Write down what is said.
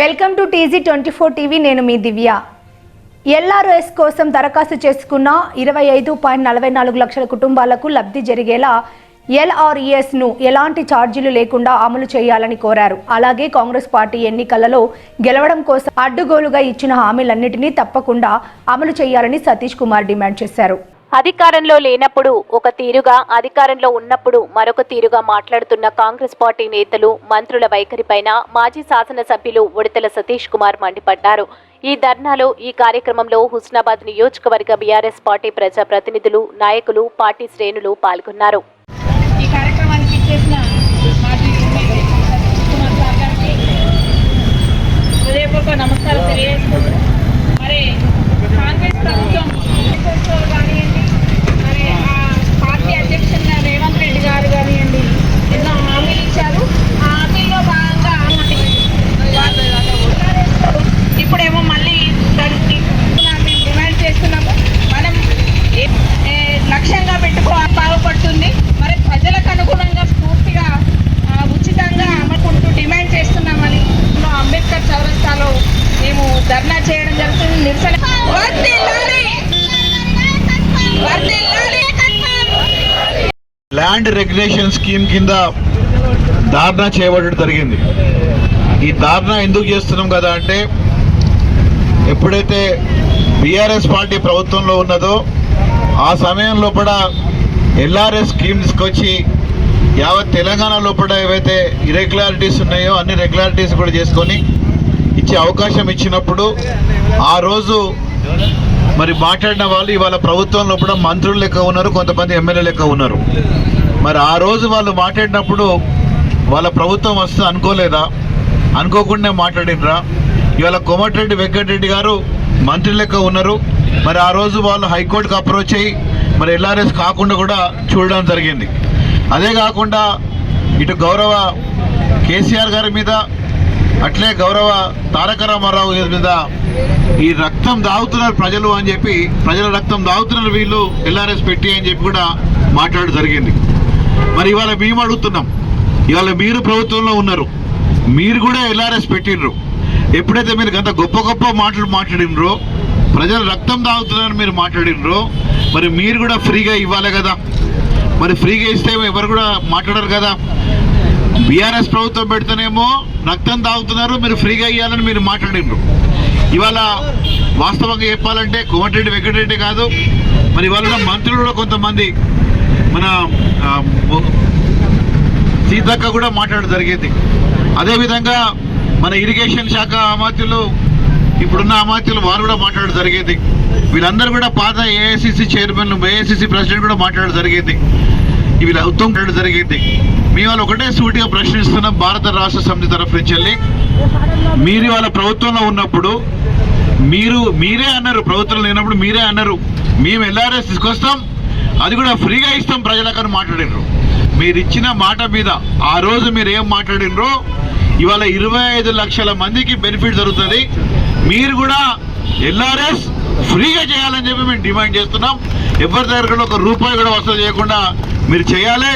Welcome to TG twenty four TV నేను మీ దివ్య. LRS కోసం దరఖాస్తు చేసుకున్న ఇరవై ఐదు పాయింట్ నలభై నాలుగు లక్షల కుటుంబాలకు లబ్ధి జరిగేలా ఎల్ఆర్ఈఎస్ను ఎలాంటి ఛార్జీలు లేకుండా అమలు చేయాలని కోరారు. అలాగే కాంగ్రెస్ పార్టీ ఎన్నికలలో గెలవడం కోసం అడ్డుగోలుగా ఇచ్చిన హామీలన్నింటినీ తప్పకుండా అమలు చేయాలని సతీష్ కుమార్ డిమాండ్ చేశారు. అధికారంలో లేనప్పుడు ఒక తీరుగా అధికారంలో ఉన్నప్పుడు మరొక తీరుగా మాట్లాడుతున్న కాంగ్రెస్ పార్టీ నేతలు మంత్రుల వైఖరిపైన మాజీ శాసనసభ్యులు ఉడతల సతీష్ కుమార్ మండిపడ్డారు. ఈ ధర్నాలో ఈ కార్యక్రమంలో హుస్నాబాద్ నియోజకవర్గ బీఆర్ఎస్ పార్టీ ప్రజా ప్రతినిధులు నాయకులు పార్టీ శ్రేణులు పాల్గొన్నారు. ల్యాండ్ రెగ్యులేషన్ స్కీమ్ కింద ధారణ చేయబడడం జరిగింది. ఈ ధారణ ఎందుకు చేస్తున్నాం కదా అంటే ఎప్పుడైతే బీఆర్ఎస్ పార్టీ ప్రభుత్వంలో ఉన్నదో ఆ సమయంలో కూడా ఎల్ఆర్ఎస్ స్కీమ్ తీసుకొచ్చి యావత్ తెలంగాణ లోపల ఏవైతే ఇరెగ్యులారిటీస్ ఉన్నాయో అన్ని రెగ్యులారిటీస్ కూడా చేసుకొని ఇచ్చే అవకాశం ఇచ్చినప్పుడు ఆ రోజు మరి మాట్లాడిన వాళ్ళు ఇవాళ ప్రభుత్వం లోపల మంత్రులు లెక్క ఉన్నారు కొంతమంది ఎమ్మెల్యే లెక్క ఉన్నారు. మరి ఆ రోజు వాళ్ళు మాట్లాడినప్పుడు వాళ్ళ ప్రభుత్వం వస్తే అనుకోలేదా? అనుకోకుండా మాట్లాడినరా ఇవాళ కోమటిరెడ్డి వెంకటరెడ్డి గారు మంత్రి లెక్క ఉన్నారు. మరి ఆ రోజు వాళ్ళు హైకోర్టుకు అప్రోచ్ అయ్యి మరి ఎల్ఆర్ఎస్ కాకుండా కూడా చూడడం జరిగింది. అదే కాకుండా ఇటు గౌరవ కేసీఆర్ గారి మీద అట్లే గౌరవ తారక రామారావు గారి మీద ఈ రక్తం దాగుతున్నారు ప్రజలు అని చెప్పి ప్రజల రక్తం దాగుతున్నారు వీళ్ళు ఎల్ఆర్ఎస్ పెట్టి అని చెప్పి కూడా మాట్లాడడం జరిగింది. మరి ఇవాళ మేము అడుగుతున్నాం. ఇవాళ మీరు ప్రభుత్వంలో ఉన్నారు. మీరు కూడా ఎల్ఆర్ఎస్ పెట్టిండ్రు. ఎప్పుడైతే మీరు గంత గొప్ప గొప్ప మాటలు మాట్లాడినరో ప్రజల రక్తం తాగుతున్నారని మీరు మాట్లాడినరో మరి మీరు కూడా ఫ్రీగా ఇవ్వాలి కదా. మరి ఫ్రీగా ఇస్తే ఎవరు కూడా మాట్లాడరు కదా. బీఆర్ఎస్ ప్రభుత్వం పెడితేనేమో రక్తం తాగుతున్నారు మీరు ఫ్రీగా ఇవ్వాలని మీరు మాట్లాడినరు. ఇవాళ వాస్తవంగా చెప్పాలంటే కోమటిరెడ్డి వెంకటరెడ్డి కాదు. మరి ఇవాళ మంత్రులు కూడా కొంతమంది. మన సీతక్క కూడా మాట్లాడడం జరిగింది. అదేవిధంగా మన ఇరిగేషన్ శాఖ అమాత్యులు ఇప్పుడున్న అమాత్యులు వారు కూడా మాట్లాడడం జరిగింది. వీళ్ళందరూ కూడా పాత ఏఐసిసి చైర్మన్ ఏఐసిసి ప్రెసిడెంట్ కూడా మాట్లాడడం జరిగింది. వీళ్ళ ఉత్తమ్ మాట్లాడడం జరిగింది. మీ వాళ్ళు ఒకటే సూటిగా ప్రశ్నిస్తున్నాం భారత రాష్ట్ర సమితి తరఫు నుంచి వెళ్ళి. మీరు వాళ్ళ ప్రభుత్వంలో ఉన్నప్పుడు మీరు మీరే అన్నారు ప్రభుత్వం లేనప్పుడు మీరే అన్నారు. మేము ఎల్ఆర్ఎస్ తీసుకొస్తాం. అది కూడా ఫ్రీగా ఇస్తాం ప్రజలకని మాట్లాడినరు. మీరు ఇచ్చిన మాట మీద ఆ రోజు మీరు ఏం మాట్లాడినరో ఇవాళ ఇరవై ఐదు లక్షల మందికి బెనిఫిట్ జరుగుతుంది. మీరు కూడా ఎల్ఆర్ఎస్ ఫ్రీగా చేయాలని చెప్పి మేము డిమాండ్ చేస్తున్నాం. ఎవరి దగ్గర కూడా ఒక రూపాయి కూడా వసూలు చేయకుండా మీరు చేయాలి.